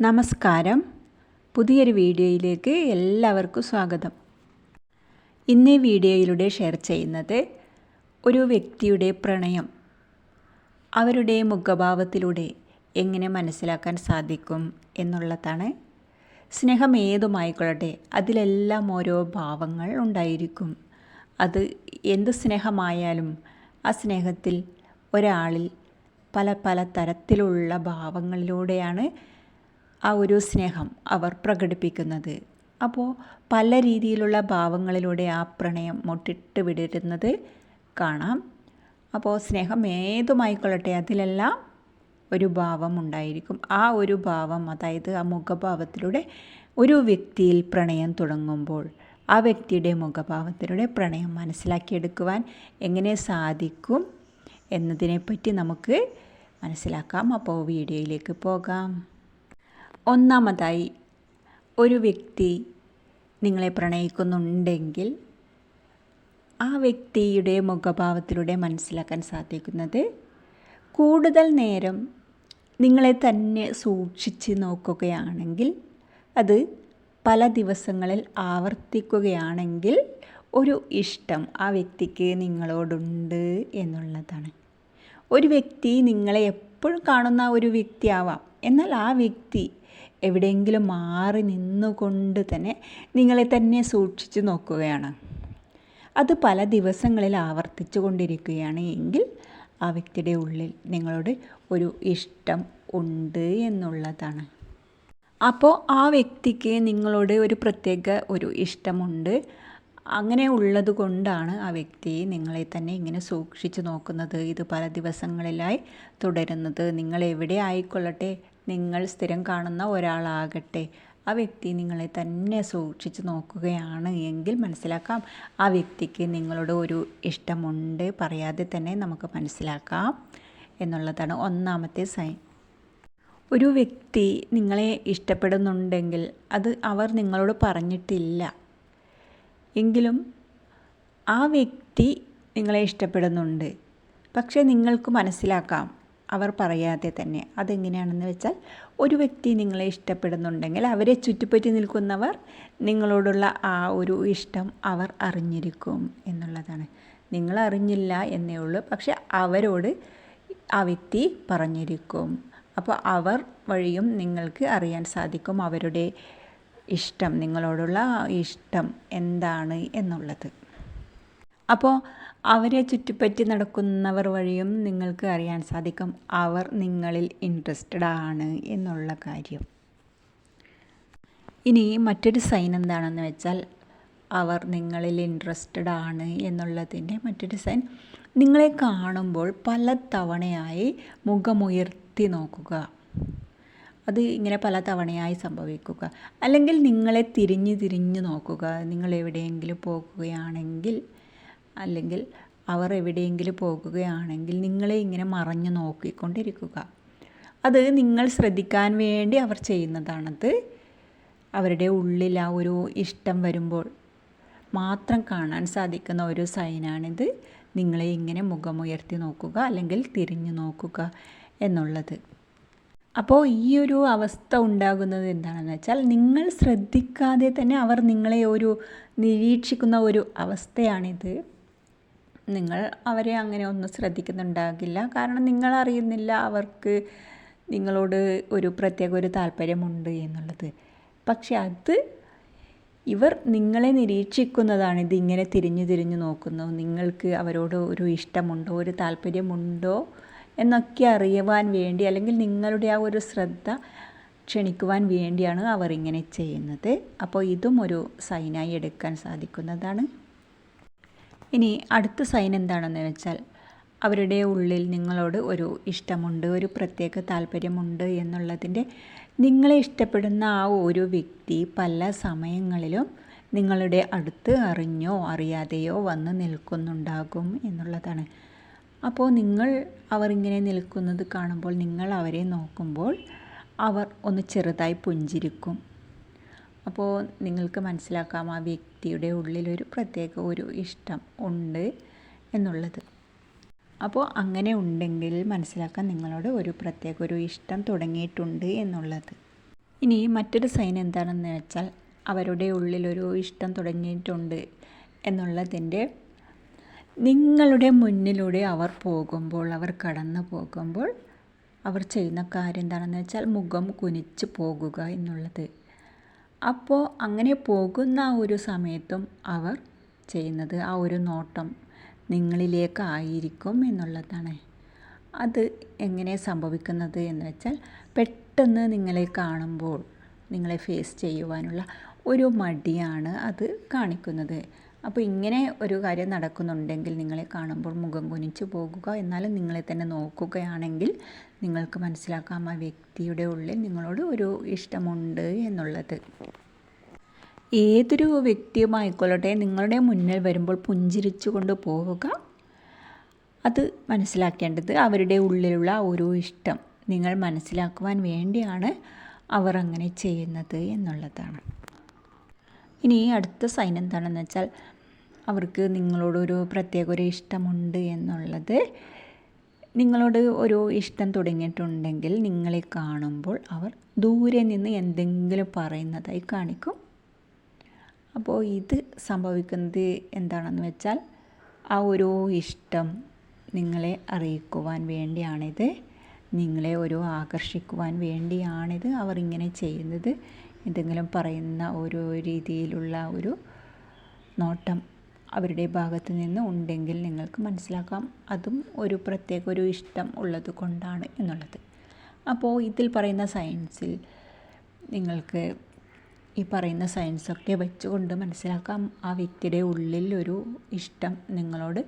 നമസ്കാരം. പുതിയൊരു വീഡിയോയിലേക്ക് എല്ലാവർക്കും സ്വാഗതം. ഇന്ന് വീഡിയോയിലൂടെ ഷെയർ ചെയ്യുന്നത് ഒരു വ്യക്തിയുടെ പ്രണയം. അവരുടെ മുഖഭാവത്തിലൂടെ എങ്ങനെ മനസ്സിലാക്കാൻ സാധിക്കും എന്നുള്ളതാണ്. സ്നേഹം ഏതുമായിക്കൊള്ളട്ടെ അതിലെല്ലാം ഓരോ ഭാവങ്ങൾ ഉണ്ടായിരിക്കും. അത് എന്ത് സ്നേഹമായാലും ആ സ്നേഹത്തിൽ ഒരാളിൽ പല പല തരത്തിലുള്ള ഭാവങ്ങളിലൂടെയാണ് ആ ഒരു സ്നേഹം അവർ പ്രകടിപ്പിക്കുന്നത്. അപ്പോൾ പല രീതിയിലുള്ള ഭാവങ്ങളിലൂടെ ആ പ്രണയം മുട്ടിട്ട് വിടരുന്നത് കാണാം. അപ്പോൾ സ്നേഹം ഏതുമായിക്കൊള്ളട്ടെ അതിലെല്ലാം ഒരു ഭാവം ഉണ്ടായിരിക്കും. ആ ഒരു ഭാവം അതായത് ആ മുഖഭാവത്തിലൂടെ ഒരു വ്യക്തിയിൽ പ്രണയം തുടങ്ങുമ്പോൾ ആ വ്യക്തിയുടെ മുഖഭാവത്തിലൂടെ പ്രണയം മനസ്സിലാക്കിയെടുക്കുവാൻ എങ്ങനെ സാധിക്കും എന്നതിനെപ്പറ്റി നമുക്ക് മനസ്സിലാക്കാം. അപ്പോൾ വീഡിയോയിലേക്ക് പോകാം. ഒന്നാമതായി ഒരു വ്യക്തി നിങ്ങളെ പ്രണയിക്കുന്നുണ്ടെങ്കിൽ ആ വ്യക്തിയുടെ മുഖഭാവത്തിലൂടെ മനസ്സിലാക്കാൻ സാധിക്കുന്നത് കൂടുതൽ നേരം നിങ്ങളെ തന്നെ സൂക്ഷിച്ച് നോക്കുകയാണെങ്കിൽ അത് പല ദിവസങ്ങളിൽ ആവർത്തിക്കുകയാണെങ്കിൽ ഒരു ഇഷ്ടം ആ വ്യക്തിക്ക് നിങ്ങളോടുണ്ട് എന്നുള്ളതാണ്. ഒരു വ്യക്തി നിങ്ങളെ എപ്പോഴും കാണുന്ന ഒരു വ്യക്തിയാവാം. എന്നാൽ ആ വ്യക്തി എവിടെയെങ്കിലും മാറി നിന്നുകൊണ്ട് തന്നെ നിങ്ങളെ തന്നെ സൂക്ഷിച്ചു നോക്കുകയാണ്. അത് പല ദിവസങ്ങളിൽ ആവർത്തിച്ചു കൊണ്ടിരിക്കുകയാണ് എങ്കിൽ ആ വ്യക്തിയുടെ ഉള്ളിൽ നിങ്ങളോട് ഒരു ഇഷ്ടം ഉണ്ട് എന്നുള്ളതാണ്. അപ്പോൾ ആ വ്യക്തിക്ക് നിങ്ങളോട് ഒരു പ്രത്യേക ഒരു ഇഷ്ടമുണ്ട്. അങ്ങനെ ഉള്ളത് കൊണ്ടാണ് ആ വ്യക്തി നിങ്ങളെ തന്നെ ഇങ്ങനെ സൂക്ഷിച്ചു നോക്കുന്നത്. ഇത് പല ദിവസങ്ങളിലായി തുടരുന്നത്. നിങ്ങൾ എവിടെ ആയിക്കൊള്ളട്ടെ? നിങ്ങൾ സ്ഥിരം കാണുന്ന ഒരാളാകട്ടെ. ആ വ്യക്തി നിങ്ങളെ തന്നെ സൂക്ഷിച്ച് നോക്കുകയാണ് എങ്കിൽ മനസ്സിലാക്കാം. ആ വ്യക്തിക്ക് നിങ്ങളോട് ഒരു ഇഷ്ടമുണ്ട് പറയാതെ തന്നെ നമുക്ക് മനസ്സിലാക്കാം എന്നുള്ളതാണ് ഒന്നാമത്തെ സൈൻ ഒരു വ്യക്തി നിങ്ങളെ ഇഷ്ടപ്പെടുന്നുണ്ടെങ്കിൽ അത് അവർ നിങ്ങളോട് പറഞ്ഞിട്ടില്ല. എങ്കിലും ആ വ്യക്തി നിങ്ങളെ ഇഷ്ടപ്പെടുന്നുണ്ട്. പക്ഷേ നിങ്ങൾക്ക് മനസ്സിലാക്കാം. അവർ പറയാതെ തന്നെ. അതെങ്ങനെയാണെന്ന് വെച്ചാൽ ഒരു വ്യക്തി നിങ്ങളെ ഇഷ്ടപ്പെടുന്നുണ്ടെങ്കിൽ അവരെ ചുറ്റിപ്പറ്റി നിൽക്കുന്നവർ നിങ്ങളോടുള്ള ആ ഒരു ഇഷ്ടം അവർ അറിഞ്ഞിരിക്കും എന്നുള്ളതാണ്. നിങ്ങൾ അറിഞ്ഞില്ല എന്നേ ഉള്ളൂ. പക്ഷെ അവരോട് ആ വ്യക്തി പറഞ്ഞിരിക്കും. അപ്പോൾ അവർ വഴിയും നിങ്ങൾക്ക് അറിയാൻ സാധിക്കും അവരുടെ ഇഷ്ടം നിങ്ങളോടുള്ള ഇഷ്ടം എന്താണ് എന്നുള്ളത്. അപ്പോൾ അവരെ ചുറ്റിപ്പറ്റി നടക്കുന്നവർ വഴിയും നിങ്ങൾക്ക് അറിയാൻ സാധിക്കും. അവർ നിങ്ങളിൽ ഇൻട്രസ്റ്റഡ് ആണ് എന്നുള്ള കാര്യം. ഇനി മറ്റൊരു സൈൻ എന്താണെന്ന് വെച്ചാൽ അവർ നിങ്ങളിൽ ഇൻട്രസ്റ്റഡ് ആണ് എന്നുള്ളതിന്റെ മറ്റൊരു സൈൻ നിങ്ങളെ കാണുമ്പോൾ പല തവണയായി മുഖമുയർത്തി നോക്കുക. അത് ഇങ്ങനെ പല തവണയായി സംഭവിക്കുക. അല്ലെങ്കിൽ നിങ്ങളെ തിരിഞ്ഞ് തിരിഞ്ഞ് നോക്കുക. നിങ്ങൾ എവിടെയെങ്കിലും പോകുകയാണെങ്കിൽ അല്ലെങ്കിൽ അവർ എവിടെയെങ്കിലും പോകുകയാണെങ്കിൽ നിങ്ങളെ ഇങ്ങനെ മറഞ്ഞു നോക്കിക്കൊണ്ടിരിക്കുക. അത് നിങ്ങൾ ശ്രദ്ധിക്കാൻ വേണ്ടി അവർ ചെയ്യുന്നതാണത്. അവരുടെ ഉള്ളിൽ ആ ഒരു ഇഷ്ടം വരുമ്പോൾ മാത്രം കാണാൻ സാധിക്കുന്ന ഒരു സൈനാണിത്. നിങ്ങളെ ഇങ്ങനെ മുഖമുയർത്തി നോക്കുക അല്ലെങ്കിൽ തിരിഞ്ഞു നോക്കുക എന്നുള്ളത്. അപ്പോൾ ഈ ഒരു അവസ്ഥ ഉണ്ടാകുന്നത് എന്താണെന്ന് വെച്ചാൽ നിങ്ങൾ ശ്രദ്ധിക്കാതെ തന്നെ അവർ നിങ്ങളെ ഒരു നിരീക്ഷിക്കുന്ന ഒരു അവസ്ഥയാണിത്. നിങ്ങൾ അവരെ അങ്ങനെ ഒന്നും ശ്രദ്ധിക്കുന്നുണ്ടാകില്ല. കാരണം നിങ്ങൾ അറിയുന്നില്ല അവർക്ക് നിങ്ങളോട് ഒരു പ്രത്യേക ഒരു താല്പര്യമുണ്ട് എന്നുള്ളത്. പക്ഷെ അത് ഇവർ നിങ്ങളെ നിരീക്ഷിക്കുന്നതാണ്. ഇതിങ്ങനെ തിരിഞ്ഞു തിരിഞ്ഞു നോക്കുന്നു. നിങ്ങൾക്ക് അവരോട് ഒരു ഇഷ്ടമുണ്ടോ ഒരു താല്പര്യമുണ്ടോ എന്നൊക്കെ അറിയുവാൻ വേണ്ടി അല്ലെങ്കിൽ നിങ്ങളുടെ ആ ഒരു ശ്രദ്ധ ക്ഷണിക്കുവാൻ വേണ്ടിയാണ് അവർ ഇങ്ങനെ ചെയ്യുന്നത്. അപ്പോൾ ഇതും ഒരു സൈനായി എടുക്കാൻ സാധിക്കുന്നതാണ്. ഇനി അടുത്ത സൈൻ എന്താണെന്ന് വെച്ചാൽ അവരുടെ ഉള്ളിൽ നിങ്ങളോട് ഒരു ഇഷ്ടമുണ്ട് ഒരു പ്രത്യേക താല്പര്യമുണ്ട് എന്നുള്ളതിന്റെ നിങ്ങളെ ഇഷ്ടപ്പെടുന്ന ആ ഒരു വ്യക്തി പല സമയങ്ങളിലും നിങ്ങളുടെ അടുത്ത് അറിഞ്ഞോ അറിയാതെയോ വന്ന് നിൽക്കുന്നുണ്ടാകും എന്നുള്ളതാണ്. അപ്പോൾ നിങ്ങൾ അവർ ഇങ്ങനെ നിൽക്കുന്നത് കാണുമ്പോൾ നിങ്ങൾ അവരെ നോക്കുമ്പോൾ അവർ ഒന്ന് ചെറുതായി പുഞ്ചിരിക്കും. അപ്പോൾ നിങ്ങൾക്ക് മനസ്സിലാക്കാം ആ വ്യക്തിയുടെ ഉള്ളിലൊരു പ്രത്യേക ഒരു ഇഷ്ടം ഉണ്ട് എന്നുള്ളത്. അപ്പോൾ അങ്ങനെ ഉണ്ടെങ്കിൽ മനസ്സിലാക്കാൻ നിങ്ങളോട് ഒരു പ്രത്യേക ഒരു ഇഷ്ടം തുടങ്ങിയിട്ടുണ്ട് എന്നുള്ളത്. ഇനി മറ്റൊരു സൈൻ എന്താണെന്ന് വെച്ചാൽ അവരുടെ ഉള്ളിലൊരു ഇഷ്ടം തുടങ്ങിയിട്ടുണ്ട് എന്നുള്ളതിന്റെ നിങ്ങളുടെ മുന്നിലൂടെ അവർ പോകുമ്പോൾ അവർ കടന്നു പോകുമ്പോൾ അവർ ചെയ്യുന്ന കാര്യം എന്താണെന്ന് വെച്ചാൽ മുഖം കുനിച്ച് പോകുക എന്നുള്ളത്. അപ്പോൾ അങ്ങനെ പോകുന്ന ആ ഒരു സമയത്തും അവർ ചെയ്യുന്നത് ആ ഒരു നോട്ടം നിങ്ങളിലേക്ക് ആയിരിക്കും എന്നുള്ളതാണ്. അത് എങ്ങനെ സംഭവിക്കുന്നത് എന്ന് വെച്ചാൽ പെട്ടെന്ന് നിങ്ങളെ കാണുമ്പോൾ നിങ്ങളെ ഫേസ് ചെയ്യുവാനുള്ള ഒരു മടിയാണ് അത് കാണിക്കുന്നത്. അപ്പോൾ ഇങ്ങനെ ഒരു കാര്യം നടക്കുന്നുണ്ടെങ്കിൽ നിങ്ങളെ കാണുമ്പോൾ മുഖം കുനിച്ചു പോകുക എന്നാലും നിങ്ങളെ തന്നെ നോക്കുകയാണെങ്കിൽ നിങ്ങൾക്ക് മനസ്സിലാക്കാം ആ വ്യക്തിയുടെ ഉള്ളിൽ നിങ്ങളോട് ഒരു ഇഷ്ടമുണ്ട് എന്നുള്ളത്. ഏതൊരു വ്യക്തിയുമായിക്കൊള്ളട്ടെ നിങ്ങളുടെ മുന്നിൽ വരുമ്പോൾ പുഞ്ചിരിച്ചു കൊണ്ട് പോവുക. അത് മനസ്സിലാക്കേണ്ടത് അവരുടെ ഉള്ളിലുള്ള ഒരു ഇഷ്ടം നിങ്ങൾ മനസ്സിലാക്കുവാൻ വേണ്ടിയാണ് അവർ അങ്ങനെ ചെയ്യുന്നത് എന്നുള്ളതാണ്. ഇനി അടുത്ത സൈൻ എന്താണെന്ന് വെച്ചാൽ അവർക്ക് നിങ്ങളോടൊരു പ്രത്യേക ഒരു ഇഷ്ടമുണ്ട് എന്നുള്ളത്. നിങ്ങളോട് ഒരു ഇഷ്ടം തുടങ്ങിയിട്ടുണ്ടെങ്കിൽ നിങ്ങളെ കാണുമ്പോൾ അവർ ദൂരെ നിന്ന് എന്തെങ്കിലും പറയുന്നതായി കാണിക്കും. അപ്പോൾ ഇത് സംഭവിക്കുന്നത് എന്താണെന്ന് വെച്ചാൽ ആ ഒരു ഇഷ്ടം നിങ്ങളെ അറിയിക്കുവാൻ വേണ്ടിയാണിത്. നിങ്ങളെ ഒരു ആകർഷിക്കുവാൻ വേണ്ടിയാണിത് അവർ ഇങ്ങനെ ചെയ്യുന്നത്. എന്തെങ്കിലും പറയുന്ന ഓരോ രീതിയിലുള്ള ഒരു നോട്ടം അവരുടെ ഭാഗത്ത് നിന്ന് ഉണ്ടെങ്കിൽ നിങ്ങൾക്ക് മനസ്സിലാക്കാം. അതും ഒരു പ്രത്യേക ഒരു ഇഷ്ടം ഉള്ളത് കൊണ്ടാണ് എന്നുള്ളത്. അപ്പോൾ ഇതിൽ പറയുന്ന സയൻസിൽ നിങ്ങൾക്ക് ഈ പറയുന്ന സയൻസൊക്കെ വെച്ചുകൊണ്ട് മനസ്സിലാക്കാം. ആ വ്യക്തിയുടെ ഉള്ളിൽ ഒരു ഇഷ്ടം നിങ്ങളോട്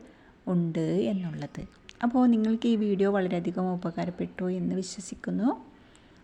ഉണ്ട് എന്നുള്ളത്. അപ്പോൾ നിങ്ങൾക്ക് ഈ വീഡിയോ വളരെയധികം ഉപകാരപ്പെട്ടു എന്ന് വിശ്വസിക്കുന്നു.